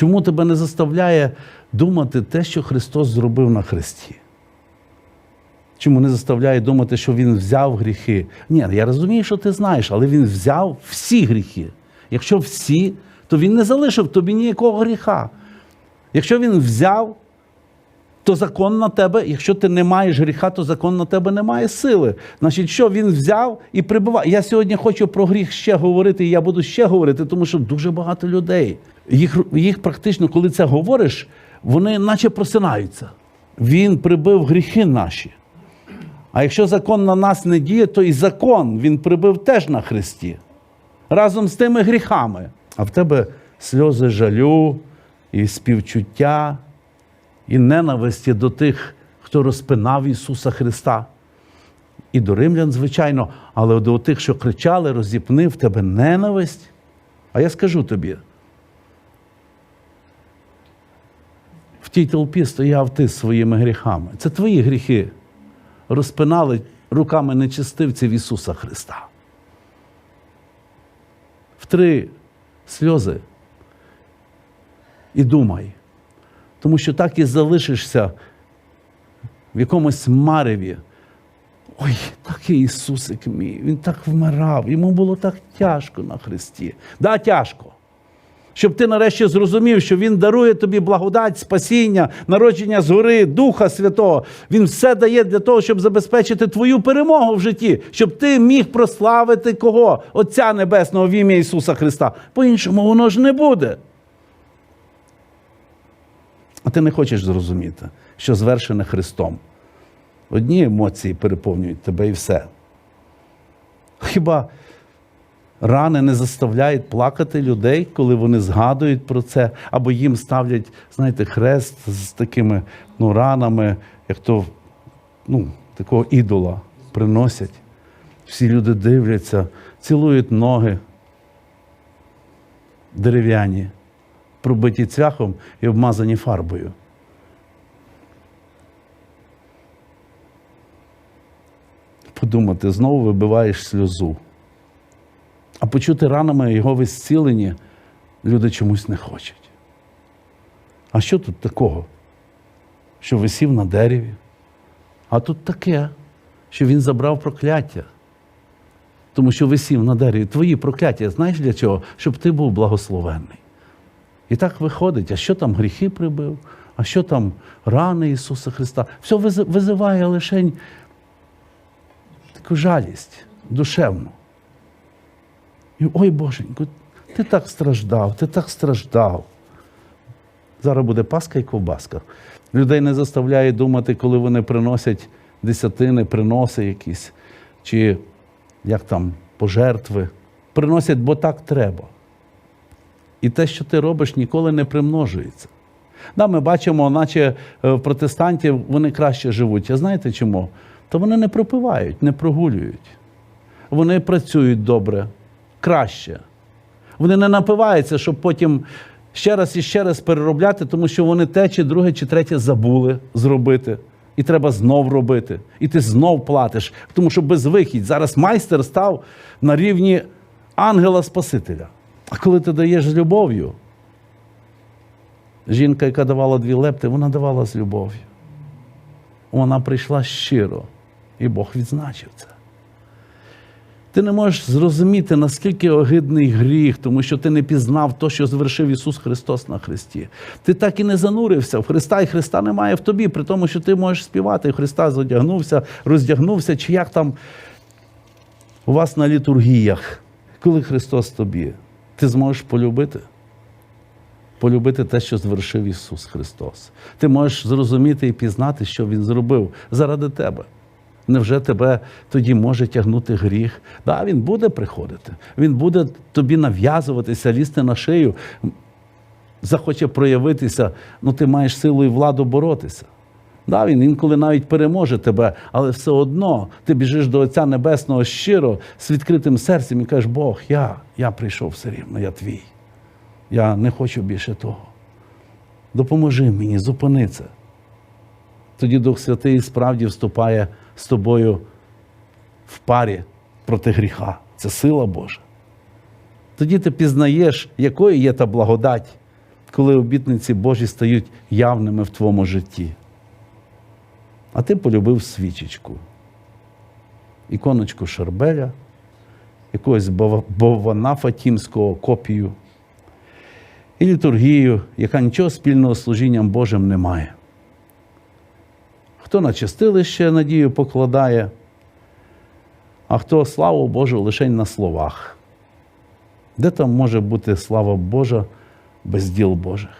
Чому тебе не заставляє думати те, що Христос зробив на Христі? Чому не заставляє думати, що Він взяв гріхи? Ні, я розумію, що ти знаєш, але Він взяв всі гріхи. Якщо всі, то Він не залишив тобі ніякого гріха. Якщо Він взяв, то закон на тебе, якщо ти не маєш гріха, то закон на тебе не має сили. Значить, що він взяв і прибуває. Я сьогодні хочу про гріх ще говорити, і я буду ще говорити, тому що дуже багато людей. Їх, їх практично, коли це говориш, вони наче просинаються. Він прибив гріхи наші. А якщо закон на нас не діє, то і закон він прибив теж на Христі. Разом з тими гріхами. А в тебе сльози жалю і співчуття, і ненависті до тих, хто розпинав Ісуса Христа. І до римлян, звичайно, але до тих, що кричали, розіпнив тебе ненависть. А я скажу тобі. Тій толпі стояв ти з своїми гріхами. Це твої гріхи розпинали руками нечистивців Ісуса Христа. Втри сльози і думай. Тому що так і залишишся в якомусь мареві. Ой, такий Ісусик мій, Він так вмирав, йому було так тяжко на Христі. Да, тяжко. Щоб ти нарешті зрозумів, що Він дарує тобі благодать, спасіння, народження згори, Духа Святого. Він все дає для того, щоб забезпечити твою перемогу в житті, щоб ти міг прославити кого? Отця Небесного в ім'я Ісуса Христа. По-іншому воно ж не буде. А ти не хочеш зрозуміти, що звершене Христом. Одні емоції переповнюють тебе і все. Хіба рани не заставляють плакати людей, коли вони згадують про це, або їм ставлять, знаєте, хрест з такими ну, ранами, як то ну, такого ідола приносять. Всі люди дивляться, цілують ноги дерев'яні, пробиті цвяхом і обмазані фарбою. Подумати, знову вибиваєш сльозу. А почути ранами його в зціленні люди чомусь не хочуть. А що тут такого? Що висів на дереві? А тут таке, що він забрав прокляття. Тому що висів на дереві. Твої прокляття, знаєш для чого? Щоб ти був благословенний. І так виходить, а що там гріхи прибив, а що там рани Ісуса Христа. Все визиває лише таку жалість душевну. Ой Боженько, ти так страждав, ти так страждав. Зараз буде паска і ковбаска. Людей не заставляє думати, коли вони приносять десятини, приноси якісь, чи як там пожертви. Приносять, бо так треба. І те, що ти робиш, ніколи не примножується. Да, ми бачимо, наче е, протестантів вони краще живуть. А знаєте чому? То вони не пропивають, не прогулюють. Вони працюють добре, краще. Вони не напиваються, щоб потім ще раз і ще раз переробляти, тому що вони те, чи друге, чи третє забули зробити. І треба знов робити. І ти знов платиш, тому що безвихідь. Зараз майстер став на рівні ангела-спасителя. А коли ти даєш з любов'ю, жінка, яка давала дві лепти, вона давала з любов'ю. Вона прийшла щиро, і Бог відзначив це. Ти не можеш зрозуміти, наскільки огидний гріх, тому що ти не пізнав то, що звершив Ісус Христос на Христі. Ти так і не занурився в Христа, і Христа немає в тобі, при тому, що ти можеш співати. і Христа задягнувся, роздягнувся, чи як там у вас на літургіях, коли Христос тобі, ти зможеш полюбити. Полюбити те, що звершив Ісус Христос. Ти можеш зрозуміти і пізнати, що Він зробив заради тебе. Невже тебе тоді може тягнути гріх? Да, він буде приходити, він буде тобі нав'язуватися, лізти на шию, захоче проявитися, ну ти маєш силу і владу боротися. Да, він інколи навіть переможе тебе, але все одно ти біжиш до Отця Небесного щиро з відкритим серцем і кажеш, Бог, я, я прийшов все рівно, я твій. Я не хочу більше того. Допоможи мені, зупини це. Тоді Дух Святий справді вступає з тобою в парі проти гріха. Це сила Божа. Тоді ти пізнаєш, якою є та благодать, коли обітниці Божі стають явними в твоєму житті. А ти полюбив свічечку, іконочку Шарбеля, якогось бова- боввана Фатімського копію і літургію, яка нічого спільного з служінням Божим не має. Хто на чистилище надію покладає, а хто славу Божу лише на словах. Де там може бути слава Божа без діл Божих?